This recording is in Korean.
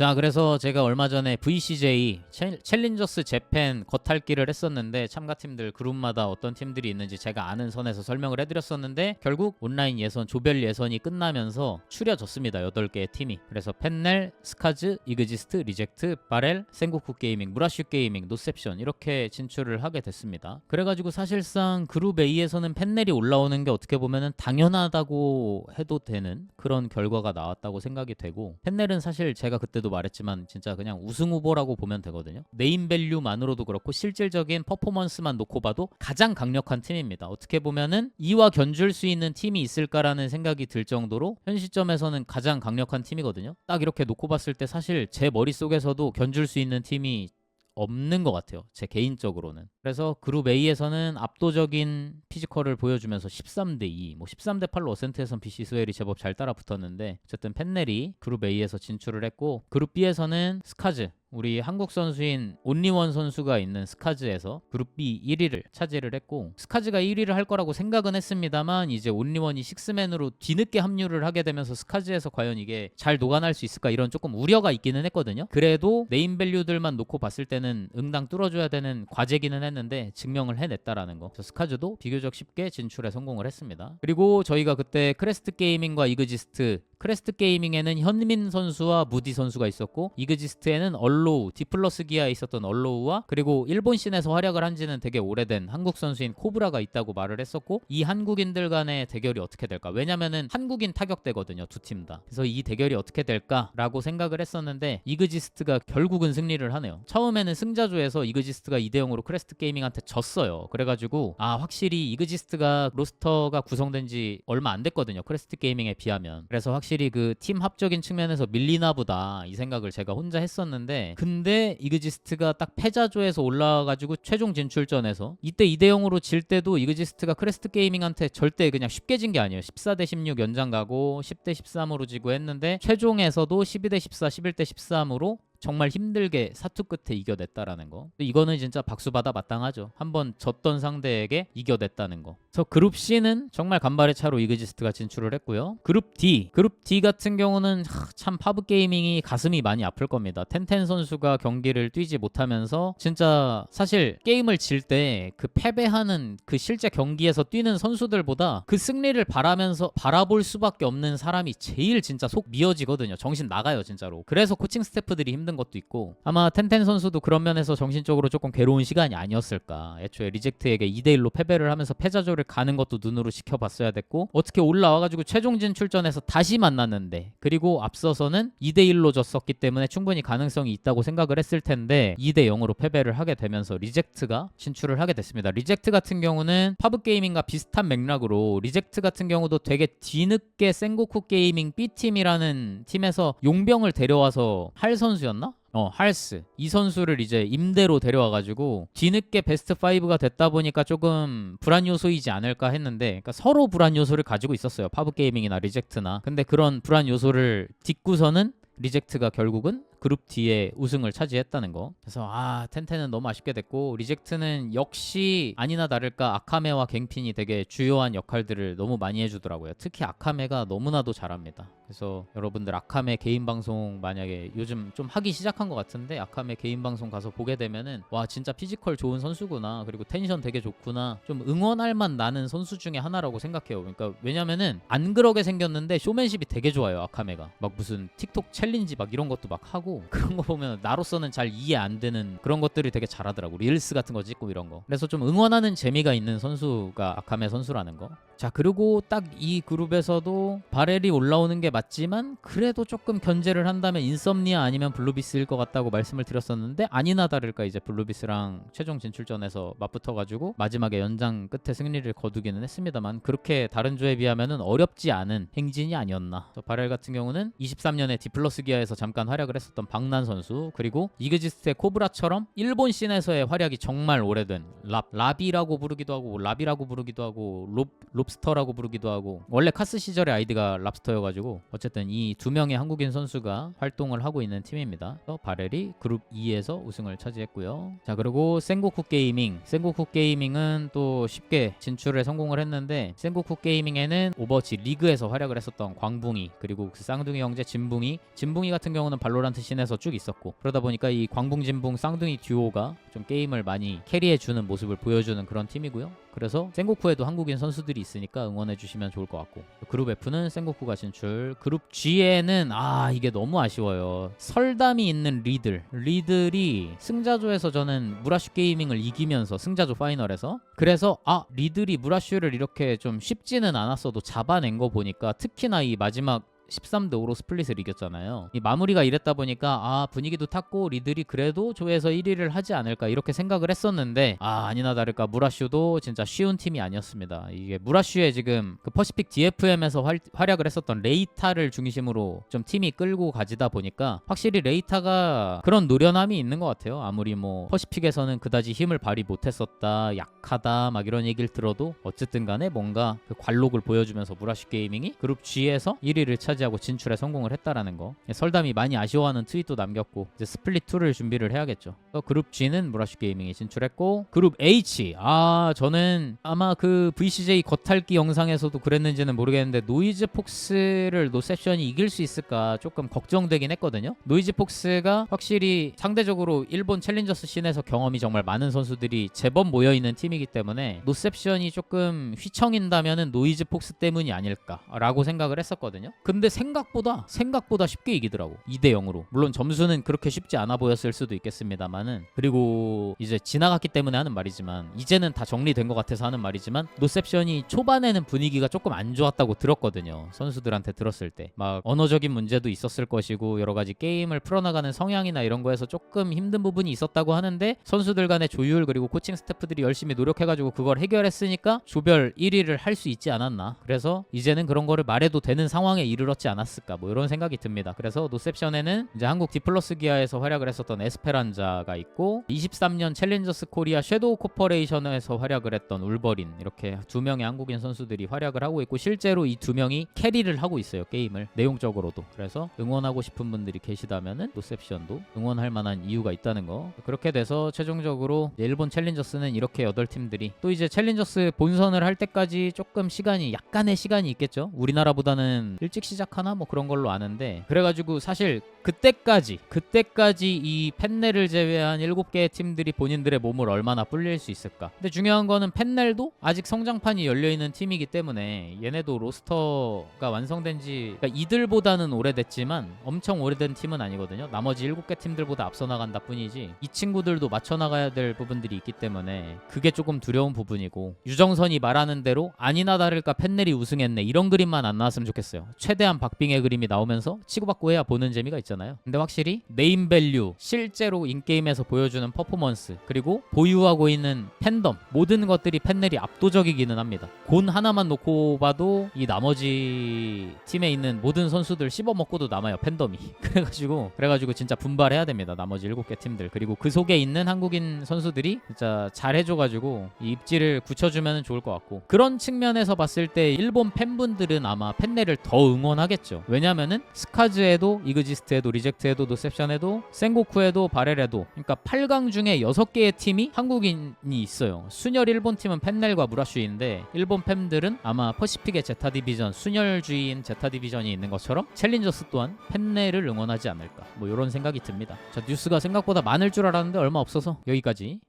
자, 그래서 제가 얼마 전에 VCJ 챌- 챌린저스 재팬 겉핥기를 했었는데 참가팀들 그룹마다 어떤 팀들이 있는지 제가 아는 선에서 설명을 해드렸었는데 결국 온라인 예선 조별 예선이 끝나면서 추려졌습니다. 8개의 팀이. 그래서 펜넬, 스카즈, 이그지스트, 리젝트, 바렐, 생고쿠 게이밍, 무라슈 게이밍, 노셉션 이렇게 진출을 하게 됐습니다. 그래가지고 사실상 그룹 A에서는 펜넬이 올라오는 게 어떻게 보면은 당연하다고 해도 되는 그런 결과가 나왔다고 생각이 되고 펜넬은 사실 제가 그때도 말했지만 진짜 그냥 우승 후보라고 보면 되거든요. 네임 밸류만으로도 그렇고 실질적인 퍼포먼스만 놓고 봐도 가장 강력한 팀입니다. 어떻게 보면은 이와 견줄 수 있는 팀이 있을까라는 생각이 들 정도로 현 시점에서는 가장 강력한 팀이거든요. 딱 이렇게 놓고 봤을 때 사실 제 머릿속에서도 견줄 수 있는 팀이 없는 것 같아요. 제 개인적으로는. 그래서 그룹 A에서는 압도적인 피지컬을 보여주면서 13대 2, 뭐 13대 8로 어센트에선 BC 스웰이 제법 잘 따라 붙었는데 어쨌든 펜넬이 그룹 A에서 진출을 했고 그룹 B에서는 스카즈 우리 한국 선수인 온리원 선수가 있는 스카즈에서 그룹 B 1위를 차지를 했고 스카즈가 1위를 할 거라고 생각은 했습니다만 이제 온리원이 식스맨으로 뒤늦게 합류를 하게 되면서 스카즈에서 과연 이게 잘 녹아날 수 있을까 이런 조금 우려가 있기는 했거든요. 그래도 네임 밸류들만 놓고 봤을 때는 응당 뚫어줘야 되는 과제기는 했는데 증명을 해냈다라는 거. 그래서 스카즈도 비교적 쉽게 진출에 성공을 했습니다. 그리고 저희가 그때 크레스트 게이밍과 이그지스트 크레스트 게이밍에는 현민 선수와 무디 선수가 있었고 이그지스트에는 얼로우 디플러스 기아에 있었던 얼로우와 그리고 일본 씬에서 활약을 한 지는 되게 오래된 한국 선수인 코브라가 있다고 말을 했었고 이 한국인들 간의 대결이 어떻게 될까? 왜냐면은 한국인 타격대거든요 두 팀 다. 그래서 이 대결이 어떻게 될까라고 생각을 했었는데 이그지스트가 결국은 승리를 하네요. 처음에는 승자조에서 이그지스트가 2대 0으로 크레스트 게이밍한테 졌어요. 그래가지고 아 확실히 이그지스트가 로스터가 구성된 지 얼마 안 됐거든요 크레스트 게이밍에 비하면. 그래서 확실히 그 팀 합적인 측면에서 밀리나 보다 이 생각을 제가 혼자 했었는데 근데 이그지스트가 딱 패자조에서 올라와가지고 최종 진출전에서 이때 2대 0으로 질 때도 이그지스트가 크레스트 게이밍한테 절대 그냥 쉽게 진 게 아니에요. 14대 16 연장 가고 10대 13으로 지고 했는데 최종에서도 12대 14 11대 13으로 정말 힘들게 사투 끝에 이겨냈다라는 거. 이거는 진짜 박수 받아 마땅하죠. 한번 졌던 상대에게 이겨냈다는 거. 그래서 그룹 C는 정말 간발의 차로 이그지스트가 진출을 했고요. 그룹 D, 그룹 D 같은 경우는 하, 참 파브 게이밍이 가슴이 많이 아플 겁니다. 텐텐 선수가 경기를 뛰지 못하면서 진짜 사실 게임을 질 때 그 패배하는 그 실제 경기에서 뛰는 선수들보다 그 승리를 바라면서 바라볼 수밖에 없는 사람이 제일 진짜 속 미어지거든요. 정신 나가요 진짜로. 그래서 코칭 스태프들이 힘든 것도 있고 아마 텐텐 선수도 그런 면에서 정신적으로 조금 괴로운 시간이 아니었을까. 애초에 리젝트에게 2대 1로 패배를 하면서 패자조를 가는 것도 눈으로 지켜봤어야 됐고 어떻게 올라와가지고 최종 진 출전에서 다시 만났는데 그리고 앞서서는 2대 1로 졌었기 때문에 충분히 가능성이 있다고 생각을 했을 텐데 2대 0으로 패배를 하게 되면서 리젝트가 진출을 하게 됐습니다. 리젝트 같은 경우는 파브 게이밍과 비슷한 맥락으로 리젝트 같은 경우도 되게 뒤늦게 센고쿠 게이밍 B팀이라는 팀에서 용병을 데려와서 할 선수였나? 어, 할스. 이 선수를 이제 임대로 데려와가지고 뒤늦게 베스트 5가 됐다 보니까 조금 불안 요소이지 않을까 했는데, 그러니까 서로 불안 요소를 가지고 있었어요. 파브 게이밍이나 리젝트나. 근데 그런 불안 요소를 딛고서는 리젝트가 결국은 그룹 D에 우승을 차지했다는 거. 그래서 아 텐텐은 너무 아쉽게 됐고 리젝트는 역시 아니나 다를까 아카메와 갱핀이 되게 주요한 역할들을 너무 많이 해주더라고요. 특히 아카메가 너무나도 잘합니다. 그래서 여러분들 아카메 개인 방송 만약에 요즘 좀 하기 시작한 것 같은데 아카메 개인 방송 가서 보게 되면은 와 진짜 피지컬 좋은 선수구나. 그리고 텐션 되게 좋구나. 좀 응원할 만 나는 선수 중에 하나라고 생각해요. 그러니까 왜냐면은 안 그러게 생겼는데 쇼맨십이 되게 좋아요 아카메가. 막 무슨 틱톡 챌린지 막 이런 것도 막 하고 그런 거 보면 나로서는 잘 이해 안 되는 그런 것들이 되게 잘하더라고. 릴스 같은 거 찍고 이런 거. 그래서 좀 응원하는 재미가 있는 선수가 아카메 선수라는 거 자 그리고 딱 이 그룹에서도 바렐이 올라오는 게 맞지만 그래도 조금 견제를 한다면 인썸니아 아니면 블루비스일 것 같다고 말씀을 드렸었는데 아니나 다를까 이제 블루비스랑 최종 진출전에서 맞붙어가지고 마지막에 연장 끝에 승리를 거두기는 했습니다만 그렇게 다른 조에 비하면은 어렵지 않은 행진이 아니었나. 바렐 같은 경우는 23년에 디플러스 기아에서 잠깐 활약을 했었던 박난 선수 그리고 이그지스트의 코브라처럼 일본 씬에서의 활약이 정말 오래된 랍 랍이라고 부르기도 하고 랍이라고 부르기도 하고 롭 랍스터라고 부르기도 하고 원래 카스 시절의 아이디가 랍스터여가지고 어쨌든 이 두 명의 한국인 선수가 활동을 하고 있는 팀입니다. 그래서 바렐이 그룹 2에서 우승을 차지했고요. 자 그리고 센고쿠 게이밍, 센고쿠 게이밍은 또 쉽게 진출에 성공을 했는데 센고쿠 게이밍에는 오버워치 리그에서 활약을 했었던 광붕이 그리고 그 쌍둥이 형제 진붕이, 진붕이 같은 경우는 발로란트 씬에서 쭉 있었고 그러다 보니까 이 광붕 진붕 쌍둥이 듀오가 좀 게임을 많이 캐리해주는 모습을 보여주는 그런 팀이고요. 그래서 센고쿠에도 한국인 선수들이 있으니까 응원해 주시면 좋을 것 같고. 그룹 F는 센고쿠가 진출 그룹 G에는 아 이게 너무 아쉬워요. 설담이 있는 리들. 리들이 승자조에서 저는 무라슈 게이밍을 이기면서 승자조 파이널에서. 그래서 아 리들이 무라슈를 이렇게 좀 쉽지는 않았어도 잡아낸 거 보니까 특히나 이 마지막 13대 5로 스플릿을 이겼잖아요. 이 마무리가 이랬다 보니까 아 분위기도 탔고 리들이 그래도 조에서 1위를 하지 않을까 이렇게 생각을 했었는데 아 아니나 다를까 무라슈도 진짜 쉬운 팀이 아니었습니다. 이게 무라슈의 지금 그 퍼시픽 DFM에서 활, 활약을 했었던 레이타를 중심으로 좀 팀이 끌고 가지다 보니까 확실히 레이타가 그런 노련함이 있는 것 같아요. 아무리 뭐 퍼시픽에서는 그다지 힘을 발휘 못했었다 약하다 막 이런 얘기를 들어도 어쨌든 간에 뭔가 그 관록을 보여주면서 무라슈 게이밍이 그룹 G에서 1위를 차지 하고 진출에 성공을 했다라는 거. 설담이 많이 아쉬워하는 트윗도 남겼고 이제 스플릿 2를 준비를 해야겠죠. 또 그룹 G는 무라슈 게이밍이 진출했고 그룹 H. 아 저는 아마 그 VCJ 겉핥기 영상에서도 그랬는지는 모르겠는데 노이즈 폭스를 노셉션이 이길 수 있을까 조금 걱정되긴 했거든요. 노이즈 폭스가 확실히 상대적으로 일본 챌린저스 씬에서 경험이 정말 많은 선수들이 제법 모여있는 팀이기 때문에 노셉션이 조금 휘청인다면은 노이즈 폭스 때문이 아닐까라고 생각을 했었거든요. 근데 생각보다 생각보다 쉽게 이기더라고. 2대 0으로. 물론 점수는 그렇게 쉽지 않아 보였을 수도 있겠습니다만은. 그리고 이제 지나갔기 때문에 하는 말이지만 이제는 다 정리된 것 같아서 하는 말이지만 노셉션이 초반에는 분위기가 조금 안 좋았다고 들었거든요. 선수들한테 들었을 때. 막 언어적인 문제도 있었을 것이고 여러 가지 게임을 풀어나가는 성향이나 이런 거에서 조금 힘든 부분이 있었다고 하는데 선수들 간의 조율 그리고 코칭 스태프들이 열심히 노력해가지고 그걸 해결했으니까 조별 1위를 할 수 있지 않았나. 그래서 이제는 그런 거를 말해도 되는 상황에 이르렀 지 않았을까 뭐 이런 생각이 듭니다. 그래서 노셉션에는 이제 한국 디플러스 기아에서 활약을 했었던 에스페란자가 있고 23년 챌린저스 코리아 섀도우 코퍼레이션에서 활약을 했던 울버린 이렇게 두 명의 한국인 선수들이 활약을 하고 있고 실제로 이 두 명이 캐리를 하고 있어요 게임을 내용적으로도. 그래서 응원하고 싶은 분들이 계시다면은 노셉션도 응원할 만한 이유가 있다는 거. 그렇게 돼서 최종적으로 일본 챌린저스는 이렇게 여덟 팀들이 또 이제 챌린저스 본선을 할 때까지 조금 시간이 약간의 시간이 있겠죠? 우리나라보다는 일찍 시작 하나? 뭐 그런 걸로 아는데 그래가지고 사실 그때까지 그때까지 이 펜넬을 제외한 7개의 팀들이 본인들의 몸을 얼마나 불릴 수 있을까? 근데 중요한 거는 펜넬도 아직 성장판이 열려있는 팀이기 때문에 얘네도 로스터가 완성된 지 그러니까 이들보다는 오래됐지만 엄청 오래된 팀은 아니거든요. 나머지 7개 팀들보다 앞서 나간다 뿐이지 이 친구들도 맞춰 나가야 될 부분들이 있기 때문에 그게 조금 두려운 부분이고 유정선이 말하는 대로 아니나 다를까 펜넬이 우승했네 이런 그림만 안 나왔으면 좋겠어요. 최대한 박빙의 그림이 나오면서 치고받고 해야 보는 재미가 있잖아요. 근데 확실히 네임 밸류 실제로 인게임에서 보여주는 퍼포먼스 그리고 보유하고 있는 팬덤 모든 것들이 펜넬이 압도적이기는 합니다. 곤 하나만 놓고 봐도 이 나머지 팀에 있는 모든 선수들 씹어먹고도 남아요 팬덤이. 그래가지고 그래가지고 진짜 분발해야 됩니다 나머지 7개 팀들. 그리고 그 속에 있는 한국인 선수들이 진짜 잘해줘가지고 이 입지를 굳혀주면 좋을 것 같고. 그런 측면에서 봤을 때 일본 팬분들은 아마 팬넬을 더 응원하 겠죠. 왜냐면은 스카즈에도 이그지스트에도 리젝트에도 노셉션에도 센고쿠에도 바렐에도 그러니까 8강 중에 6개의 팀이 한국인이 있어요. 순혈 일본 팀은 팬넬과 무라슈인데 일본 팬들은 아마 퍼시픽의 제타 디비전 순혈주의인 제타 디비전이 있는 것처럼 챌린저스 또한 팬넬을 응원하지 않을까. 뭐 이런 생각이 듭니다. 자 뉴스가 생각보다 많을 줄 알았는데 얼마 없어서 여기까지